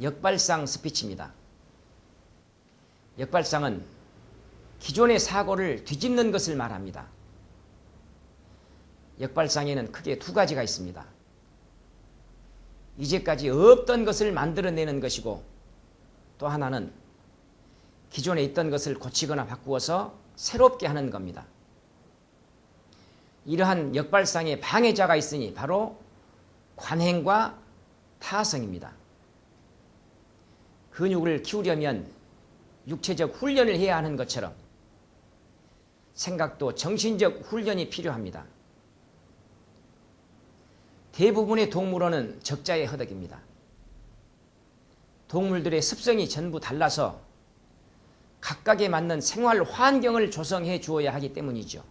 역발상 스피치입니다. 역발상은 기존의 사고를 뒤집는 것을 말합니다. 역발상에는 크게 두 가지가 있습니다. 이제까지 없던 것을 만들어내는 것이고 또 하나는 기존에 있던 것을 고치거나 바꾸어서 새롭게 하는 겁니다. 이러한 역발상의 방해자가 있으니 바로 관행과 타성입니다. 근육을 키우려면 육체적 훈련을 해야 하는 것처럼 생각도 정신적 훈련이 필요합니다. 대부분의 동물원은 적자의 허덕입니다. 동물들의 습성이 전부 달라서 각각에 맞는 생활 환경을 조성해 주어야 하기 때문이죠.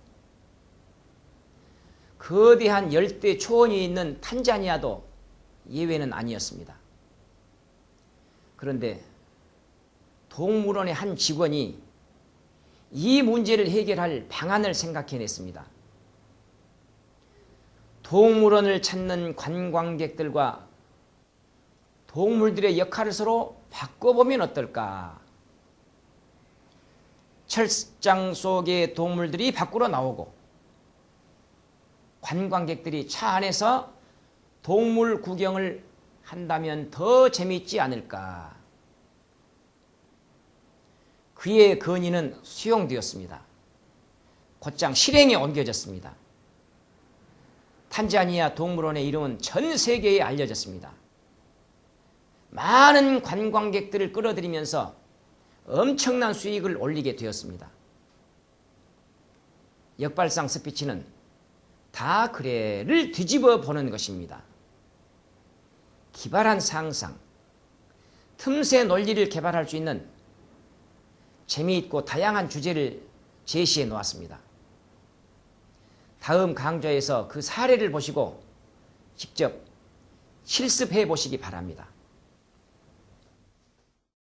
거대한 열대 초원이 있는 탄자니아도 예외는 아니었습니다. 그런데 동물원의 한 직원이 이 문제를 해결할 방안을 생각해냈습니다. 동물원을 찾는 관광객들과 동물들의 역할을 서로 바꿔보면 어떨까? 철장 속의 동물들이 밖으로 나오고 관광객들이 차 안에서 동물 구경을 한다면 더 재미있지 않을까? 그의 건의는 수용되었습니다. 곧장 실행에 옮겨졌습니다. 탄자니아 동물원의 이름은 전 세계에 알려졌습니다. 많은 관광객들을 끌어들이면서 엄청난 수익을 올리게 되었습니다. 역발상 스피치는 다 그래를 뒤집어 보는 것입니다. 기발한 상상, 틈새 논리를 개발할 수 있는 재미있고 다양한 주제를 제시해 놓았습니다. 다음 강좌에서 그 사례를 보시고 직접 실습해 보시기 바랍니다.